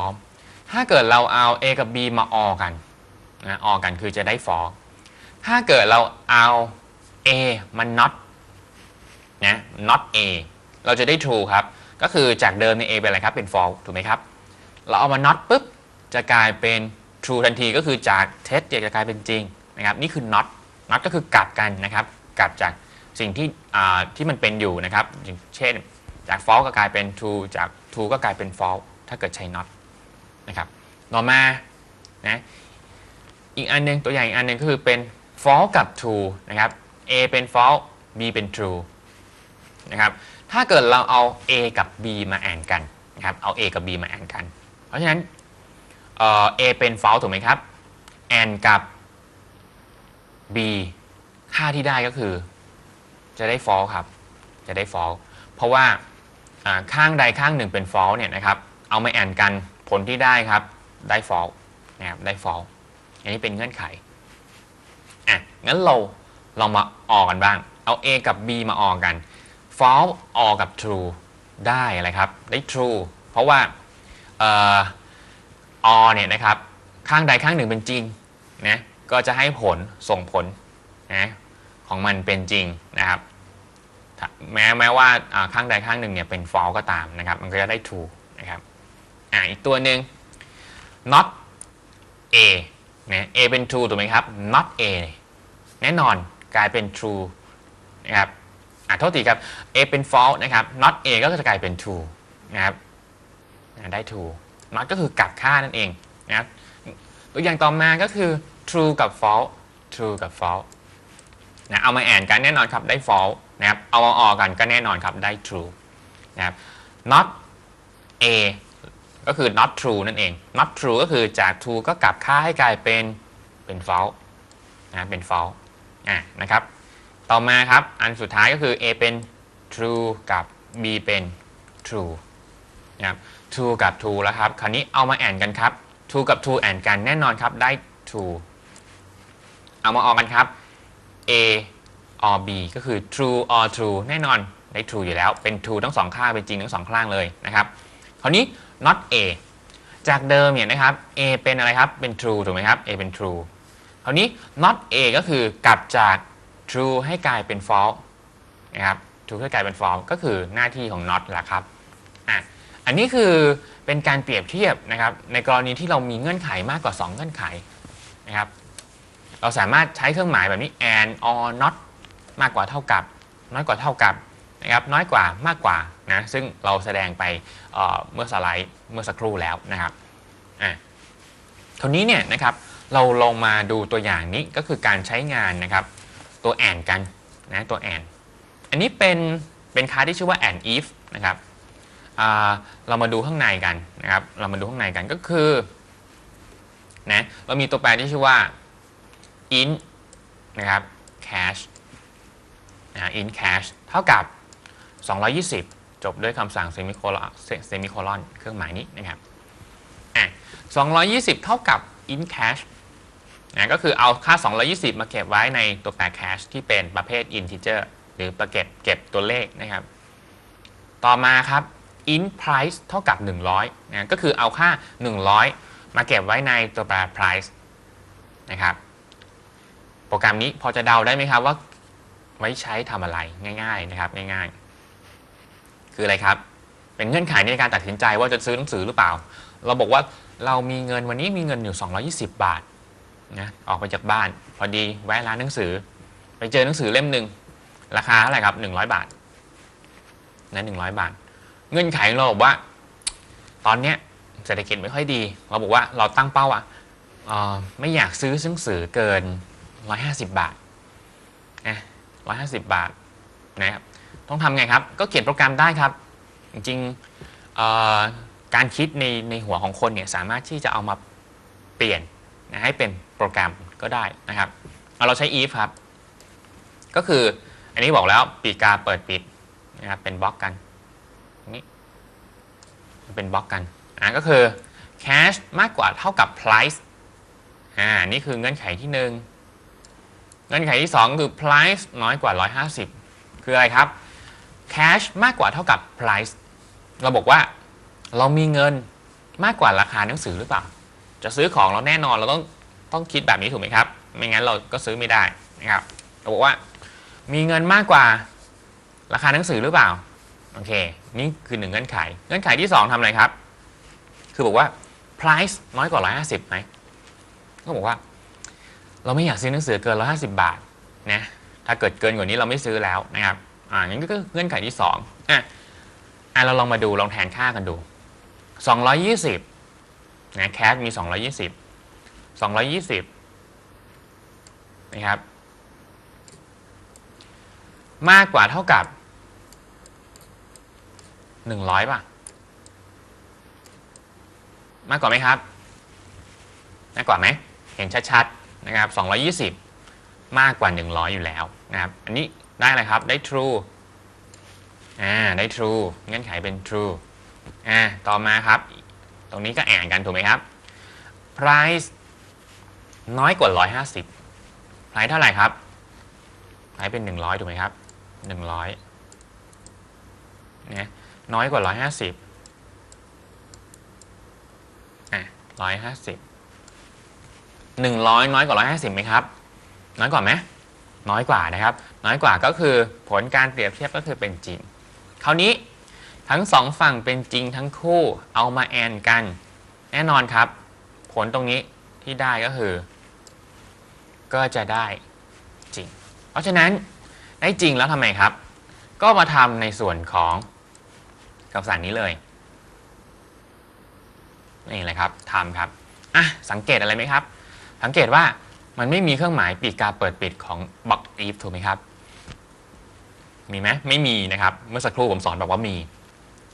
พร้อมถ้าเกิดเราเอา a กับ b มาออกันนะออกันคือจะได้ for ถ้าเกิดเราเอา a มัน not นะ not a เราจะได้ true ครับ ก็คือจากเดิมใน a เป็นอะไรครับ เป็น false ถูกไหมครับ เราเอามา not ปุ๊บ จะกลายเป็น true ทันทีก็คือจาก test จะกลายเป็นจริงนะครับ นี่คือ not not ก็คือกลับกันนะครับ กลับจากสิ่งที่ที่มันเป็นอยู่นะครับ เช่นจาก false ก็กลายเป็น true จาก true ก็กลายเป็น false ถ้าเกิดใช้ not นะครับต่อมานะอีกอันหนึงตัวอย่างอีกอันหนึงก็คือเป็น false กับ true นะครับ a เป็น false b เป็น true นะครับถ้าเกิดเราเอา a กับ b มาแอนกันนะครับเอา a กับ b มาแอนกัน เพราะฉะนั้นเอ่อ a เป็น false ถูกไหมครับแอนกับ b ค่าที่ได้ก็คือ จะได้ false ครับ จะได้ false เพราะว่าอ่าข้างใดข้างหนึ่งเป็น false เนี่ยนะครับเอามาแอนกัน ผลที่ได้ครับได้ false นะครับได้ false อันนี้เป็นเงื่อนไขอะงั้นเราลองมาออกกันบ้าง เอา a กับ b มาออกกัน false ออกกับ true ได้อะไรครับ ได้ true เพราะว่าเอ่อ or เนี่ยนะครับ ข้างใดข้างหนึ่งเป็นจริงนะก็จะให้ผลส่งผลนะของมันเป็นจริงนะครับ แม้แม้ว่าข้างใดข้างหนึ่งเนี่ยเป็น false ก็ตามนะครับ มันก็จะได้ true อ่าอีกตัวหนึ่ง not a นะ a เป็น true ถูกไหมครับ not a แน่นอนกลายเป็น true นะครับอ่าโทษทีครับ a เป็น false นะครับ not a ก็จะกลายเป็น true นะครับได้ true not ก็คือกลับค่านั่นเองนะครับตัวอย่างต่อมาก็คือ true กับ false true กับ false นะเอามาแอนกันแน่นอนครับได้ false นะครับเอามาออกกันก็แน่นอนครับได้ true นะครับ not a ก็คือ not true นั่นเอง not true ก็คือจาก true ก็กลับค่าให้กลายเป็นเป็น false นะเป็น false อะนะครับ ต่อมาครับ อันสุดท้ายก็คือ a เป็น true กับ b เป็น true นะครับ true กับ true แล้วครับ คราวนี้เอามาแอนกันครับ true กับ true แอนกันแน่นอนครับได้ true เอามาออกกันครับ a or b ก็คือ true or true แน่นอนได้ true อยู่แล้วเป็น true ทั้งสองข้างเป็นจริงทั้งสองข้างเลยนะครับ คราวนี้ not a จากเดิมเนี่ยนะครับ a เป็นอะไรครับ เป็น true ถูกไหมครับ a เป็น true คราวนี้ not a ก็คือกลับจาก true ให้กลายเป็น false นะครับ true ให้กลายเป็น false ก็คือหน้าที่ของ not แหละครับอะอันนี้คือเป็นการเปรียบเทียบนะครับ ในกรณีที่เรามีเงื่อนไขมากกว่า 2 เงื่อนไขนะครับ เราสามารถใช้เครื่องหมายแบบนี้ and or not มากกว่าเท่ากับ น้อยกว่าเท่ากับนะครับ น้อยกว่ามากกว่า นะซึ่งเราแสดงไปเเมื่อสไลด์เมื่อสักครู่แล้วนะครับอะคราวนี้เนี่ยนะครับเราลองมาดูตัวอย่างนี้ก็คือการใช้งานนะครับตัวแอนกันนะตัวแอนอันนี้เป็นเป็นค่าที่ชื่อว่า and if นะครับอ่าเรามาดูข้างในกันนะครับ เรามาดูข้างในกันก็คือนะเรามีตัวแปรที่ชื่อว่า in นะครับ cash นะ in cash เท่ากับ 220 จบด้วยคำสั่ง semicolon semicolon เครื่องหมายนี้นะครับอะ220 เท่ากับ in cash นะก็คือเอาค่า 220 มาเก็บไว้ในตัวแปร cash ที่เป็นประเภท integer หรือประเก็บเก็บตัวเลขนะครับ ต่อมาครับ in price เท่ากับ 100นะก็คือเอาค่า 100 มาเก็บไว้ในตัวแปร price นะครับโปรแกรมนี้พอจะเดาได้ไหมครับว่าไว้ใช้ทำอะไรง่ายๆนะครับง่ายๆ คืออะไรครับ เป็นเงื่อนไขในการตัดสินใจว่าจะซื้อหนังสือหรือเปล่า เราบอกว่าเรามีเงินวันนี้มีเงินอยู่ 220 บาทนะออกไปจากบ้าน พอดีแวะร้านหนังสือ ไปเจอหนังสือเล่มหนึ่งราคาเท่าไหร่ครับ 100 บาทนะ100บาท เงื่อนไขของเราบอกว่า ตอนเนี้ยเศรษฐกิจไม่ค่อยดี เราบอกว่าเราตั้งเป้าอะไม่อยากซื้อหนังสือเกิน 150 บาทนะ150 บาทนะครับ ต้องทำไงครับ ก็เขียนโปรแกรมได้ครับ จริงๆการคิดในในหัวของคนเนี่ยสามารถที่จะเอามาเปลี่ยนนะให้เป็นโปรแกรมก็ได้นะครับเอาเราใช้ if ครับ ก็คืออันนี้บอกแล้วปีกาเปิดปิดนะครับเป็นบล็อกกันนี่เป็นบล็อกกันอ่าก็คือ cash มากกว่าเท่ากับ price อ่านี่คือเงื่อนไขที่หนึ่งเงื่อนไขที่สองคือ price น้อยกว่า 150 คืออะไรครับ cash มากกว่าเท่ากับ price เราบอกว่าเรามีเงินมากกว่าราคาหนังสือหรือเปล่า จะซื้อของเราแน่นอนเราต้องต้องคิดแบบนี้ถูกไหมครับ ไม่งั้นเราก็ซื้อไม่ได้นะครับ เราบอกว่ามีเงินมากกว่าราคาหนังสือหรือเปล่า โอเค นี่คือหนึ่งเงื่อนไข เงื่อนไขที่สองทำอะไรครับ คือบอกว่า price น้อยกว่า 150ไหมก็บอกว่า เราไม่อยากซื้อหนังสือเกิน 150 บาทนะ ถ้าเกิดเกินกว่านี้เราไม่ซื้อแล้วนะครับ อ่างั้นก็เงื่อนไขที่สองอะอะเราลองมาดูลองแทนค่ากันดู 220นะแคสมี 220 220นะครับมากกว่าเท่ากับ 100 ป่ะ มากกว่าไหมครับ มากกว่าไหม เห็นชัดๆนะครับ 220 มากกว่า 100 อยู่แล้วนะครับ อันนี้ ได้อะไรครับได้ true อ่าได้ true เงื่อนไขเป็น true อ่าต่อมาครับ ตรงนี้ก็แอ่งกันถูกไหมครับ price น้อยกว่า 150 price เท่าไหร่ครับ price เป็น 100 ถูกไหมครับ 100เนี่ยน้อยกว่า 150อะ150 100น้อยน้อยกว่า150ไหมครับ น้อยกว่าไหม น้อยกว่านะครับ น้อยกว่าก็คือผลการเปรียบเทียบก็คือเป็นจริง คราวนี้ทั้งสองฝั่งเป็นจริงทั้งคู่เอามาแอนกัน แน่นอนครับ ผลตรงนี้ที่ได้ก็คือ ก็จะได้จริง เพราะฉะนั้นได้จริงแล้วทำไมครับ ก็มาทำในส่วนของคำสั่งนี้เลยนี่เลยครับทำครับอะสังเกตอะไรไหมครับ สังเกตว่า มันไม่มีเครื่องหมายปีกกาเปิดปิดของ box if ถูกไหมครับ มีไหมไม่มีนะครับ เมื่อสักครู่ผมสอนบอกว่ามี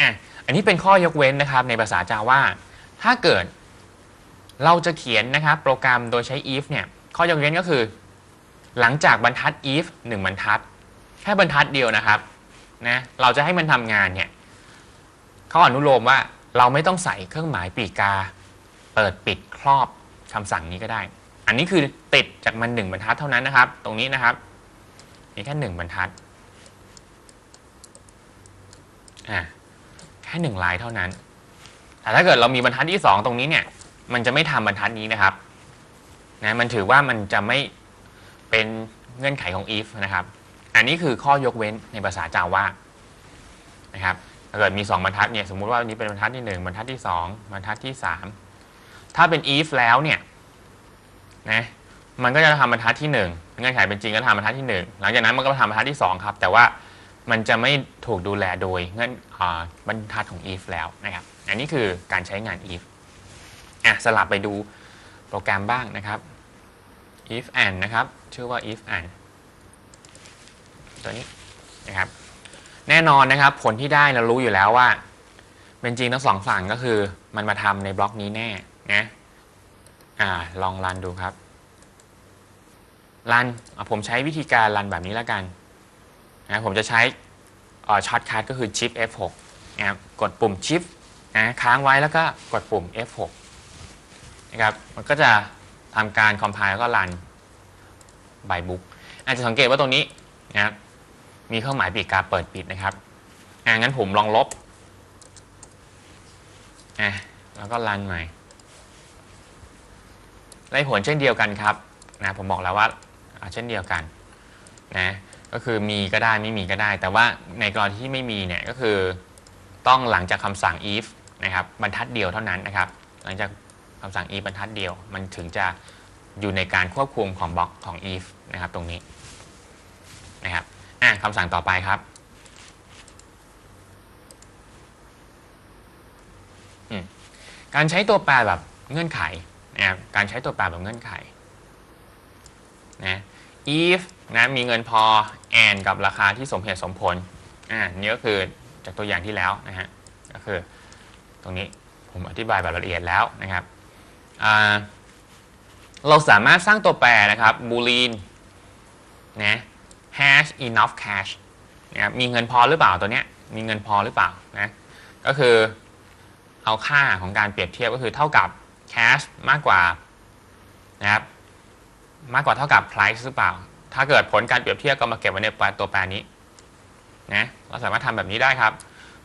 อะอันนี้เป็นข้อยกเว้นนะครับในภาษาจาว่า ถ้าเกิดเราจะเขียนนะครับโปรแกรมโดยใช้ if เนี่ยข้อยกเว้นก็คือ หลังจากบรรทัด if 1 บรรทัด แค่บรรทัดเดียวนะครับนะเราจะให้มันทำงานเนี่ยเขาอนุโลมว่าเราไม่ต้องใส่เครื่องหมายปีกกาเปิดปิดครอบคำสั่งนี้ก็ได้ อันนี้คือติดจากมันหนึ่งบรรทัดเท่านั้นนะครับ ตรงนี้นะครับมีแค่หนึ่งบรรทัดอ่าแค่หนึ่งลายเท่านั้น แต่ถ้าเกิดเรามีบรรทัดที่สองตรงนี้เนี่ย มันจะไม่ทำบรรทัดนี้นะครับนะมันถือว่ามันจะไม่เป็นเงื่อนไขของ if นะครับ อันนี้คือข้อยกเว้นในภาษาจาว่านะครับถ้าเกิดมี 2 บรรทัดเนี่ยสมมุติว่าอันนี้เป็นบรรทัดที่ 1 บรรทัดที่ 2 บรรทัดที่ 3 ถ้าเป็น if แล้วเนี่ย นะมันก็จะทำบรรทัดที่ 1 เงื่อนไขเป็นจริงก็ทำบรรทัดที่ 1 หลังจากนั้นมันก็ทำบรรทัดที่ 2 ครับ แต่ว่ามันจะไม่ถูกดูแลโดยเงื่อนอาบรรทัดของ if แล้วนะครับ อันนี้คือการใช้งาน if อะสลับไปดูโปรแกรมบ้างนะครับ if and นะครับชื่อว่า if and ตัวนี้นะครับ แน่นอนนะครับผลที่ได้เรารู้อยู่แล้วว่า เป็นจริงทั้งสองฝั่งก็คือมันมาทำในบล็อกนี้แน่นะ อ่าลองรันดูครับรันผมใช้วิธีการรันแบบนี้แล้วกันนะผมจะใช้ช็อตคัทก็คือ Shift F6 นะครับกดปุ่ม Shift นะค้างไว้แล้วก็กดปุ่ม F6 นะครับมันก็จะทำการ compile แล้วก็รัน by book อาจจะสังเกตว่าตรงนี้นะครับมีเครื่องหมายปีกกาเปิดปิดนะครับอ่างั้นผมลองลบอะแล้วก็รันใหม่ ได้ผลเช่นเดียวกันครับนะผมบอกแล้วว่าาเช่นเดียวกันนะก็คือมีก็ได้ไม่มีก็ได้ แต่ว่าในกรณีที่ไม่มีเนี่ยก็คือต้องหลังจากคำสั่ง if นะครับบรรทัดเดียวเท่านั้นนะครับหลังจากคำสั่ง if บรรทัดเดียว มันถึงจะอยู่ในการควบคุมของบล็อกของ if นะครับตรงนี้นะครับอะคำสั่งต่อไปครับการใช้ตัวแปรแบบเงื่อนไข นะครับการใช้ตัวแปรแบบเงื่อนไขนะ if นะมีเงินพอ and กับราคาที่สมเหตุสมผลอ่านี่ก็คือจากตัวอย่างที่แล้วนะฮะก็คือตรงนี้ผมอธิบายแบบละเอียดแล้วนะครับเราสามารถสร้างตัวแปรนะครับ boolean นะ has enough cash นะครับมีเงินพอหรือเปล่าตัวเนี้ยมีเงินพอหรือเปล่านะก็คือเอาค่าของการเปรียบเทียบก็คือเท่ากับ cash มากกว่านะครับมากกว่าเท่ากับ price หรือเปล่า ถ้าเกิดผลการเปรียบเทียบก็มาเก็บไว้ในตัวแปรนี้นะเราสามารถทำแบบนี้ได้ครับ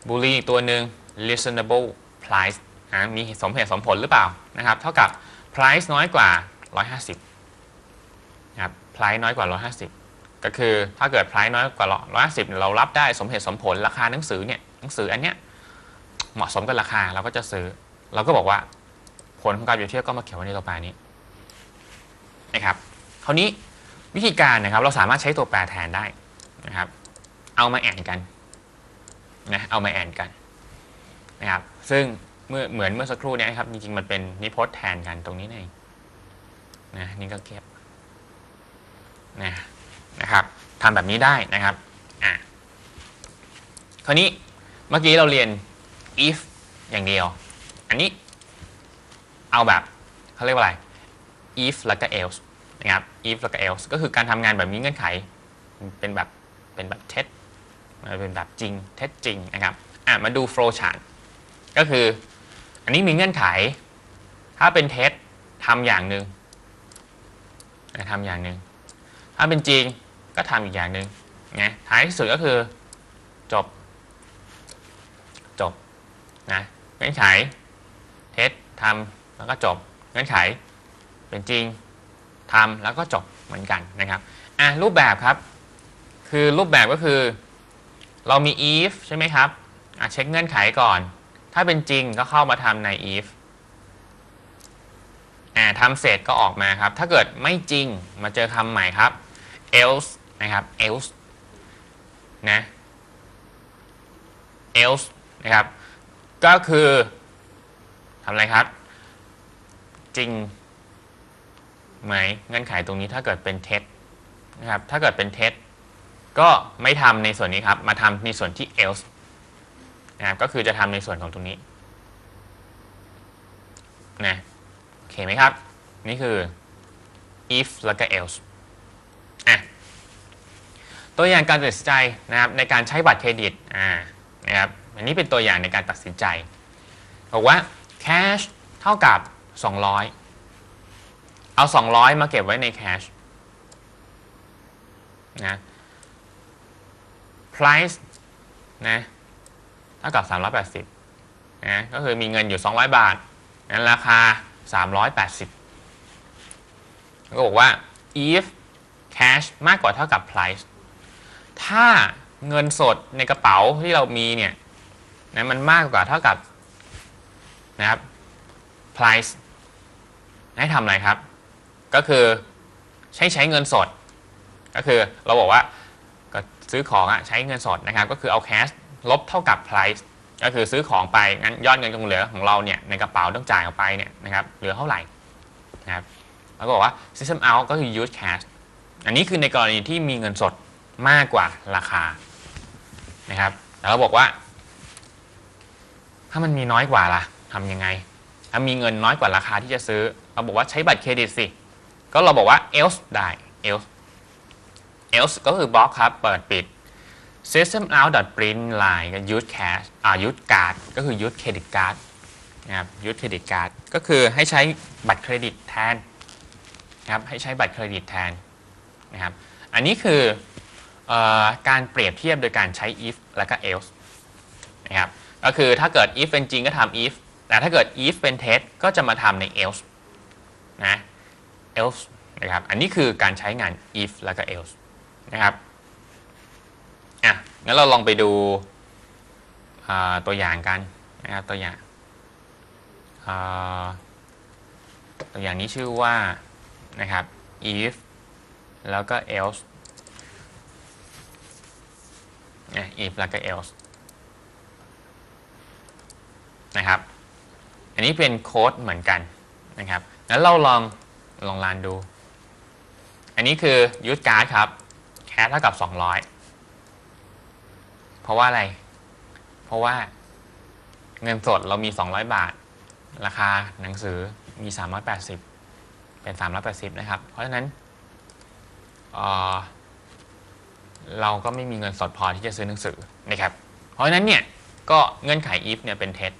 boolean อีกตัวหนึ่ง listenable price นะมีสมเหตุสมผลหรือเปล่านะครับ เท่ากับ price น้อยกว่า 150นะครับ price น้อยกว่า 150 ก็คือถ้าเกิด price น้อยกว่า 150 เรารับได้สมเหตุสมผลราคาหนังสือเนี่ยหนังสืออันเนี้ยเหมาะสมกับราคาเราก็จะซื้อ เราก็บอกว่า ผลของการเปรียบเทียบก็มาเขียนไว้ในตัวแปรนี้นะครับคราวนี้วิธีการนะครับเราสามารถใช้ตัวแปรแทนได้นะครับ เอามาแอนกันนะเอามาแอนกันนะครับซึ่งเมื่อเหมือนเมื่อสักครู่นี้ครับจริงๆมันเป็นนิพจน์แทนกันตรงนี้เองนะนี่ก็เก็บนะนะครับทำแบบนี้ได้นะครับอะคราวนี้เมื่อกี้เราเรียน if อย่างเดียว อันนี้ เอาแบบเขาเรียกว่าอะไร if แล้วก็ else นะครับ if แล้วก็ else ก็คือการทำงานแบบมีเงื่อนไข เป็นแบบเป็นแบบเท็จเป็นแบบจริงเท็จจริงนะครับอะมาดู flow chart ก็คืออันนี้มีเงื่อนไข ถ้าเป็นเท็จทำอย่างหนึ่งทำอย่างหนึ่งถ้าเป็นจริงก็ทำอีกอย่างหนึ่งนะท้ายที่สุดก็คือจบ จบนะเงื่อนไขเท็จทำ แล้วก็จบเงื่อนไขเป็นจริงทำแล้วก็จบเหมือนกันนะครับอะรูปแบบครับ คือรูปแบบก็คือ เรามี if ใช่ไหมครับอะเช็คเงื่อนไขก่อน ถ้าเป็นจริงก็เข้ามาทำใน if อ่าทำเสร็จก็ออกมาครับ ถ้าเกิดไม่จริงมาเจอคำใหม่ครับ else นะครับ else นะ else นะครับ ก็คือทำอะไรครับ จริงไหมเงื่อนไขตรงนี้ถ้าเกิดเป็นเท็จนะครับถ้าเกิดเป็นเท็จก็ไม่ทำในส่วนนี้ครับ มาทำในส่วนที่ else นะครับก็คือจะทำในส่วนของตรงนี้นะโอเคไหมครับ นี่คือ if แล้วก็ else อะตัวอย่างการตัดสินใจนะครับในการใช้บัตรเครดิตอ่านะครับอันนี้เป็นตัวอย่างในการตัดสินใจบอกว่า cash เท่ากับ 200 เอา 200 มาเก็บไว้ใน cash นะ price นะเท่ากับ 380นะก็คือมีเงินอยู่ 200 บาทนั้นราคา 380แล้วก็บอกว่า if cash มากกว่าเท่ากับ price ถ้าเงินสดในกระเป๋าที่เรามีเนี่ยนะมันมากกว่าเท่ากับนะครับ price ให้ทำอะไรครับ ก็คือใช้ใช้เงินสด ก็คือเราบอกว่าก็ซื้อของอะใช้เงินสดนะครับ ก็คือเอา cash ลบเท่ากับ price ก็คือซื้อของไปงั้นยอดเงินคงเหลือของเราเนี่ยในกระเป๋าต้องจ่ายออกไปเนี่ยนะครับเหลือเท่าไหร่นะครับแล้วก็บอกว่า system out ก็คือ use cash อันนี้คือในกรณีที่มีเงินสดมากกว่าราคานะครับแล้วเราบอกว่า ถ้ามันมีน้อยกว่าล่ะทำยังไง ถ้ามีเงินน้อยกว่าราคาที่จะซื้อเราบอกว่าใช้บัตรเครดิตสิ ก็เราบอกว่า else ได้ else else ก็คือบล็อกครับ เปิดปิด system out print line ก็ use cash อ่า use card ก็คือ use credit card นะครับ use credit card ก็คือให้ใช้บัตรเครดิตแทนนะครับให้ใช้บัตรเครดิตแทนนะครับอันนี้คือออการเปรียบเทียบโดยการใช้ if แล้วก็ else นะครับก็คือถ้าเกิด if เป็นจริงก็ทำ if แต่ถ้าเกิด if เป็นเท็จก็จะมาทำใน else นะ else นะครับอันนี้คือการใช้งาน if แล้วก็ else นะครับอะงั้นเราลองไปดูตัวอย่างกันนะครับตัวอย่างตัวอย่างนี้ชื่อว่านะครับ if แล้วก็ else นะ if แล้วก็ else นะครับ นนี้เป็นโค้ดเหมือนกันนะครับงั้นเราลองลองลานดู อันนี้คือ use card ครับ cash เท่ากับ 200 เพราะว่าอะไร เพราะว่าเงินสดเรามี 200 บาท ราคาหนังสือมี 380 เป็น 380 นะครับ เพราะฉะนั้นเเราก็ไม่มีเงินสดพอที่จะซื้อหนังสือนะครับ เพราะฉะนั้นเนี่ยก็เงื่อนไข if เนี่ยเป็นเท็จ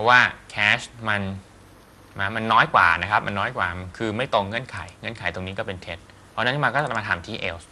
ราะว่าแคชมันมันน้อยกว่านะครับ มันน้อยกว่า คือไม่ตรงเงื่อนไข เงื่อนไขตรงนี้ก็เป็นเท็จ เพราะนั้นมาก็จะมาทำที่เอลส์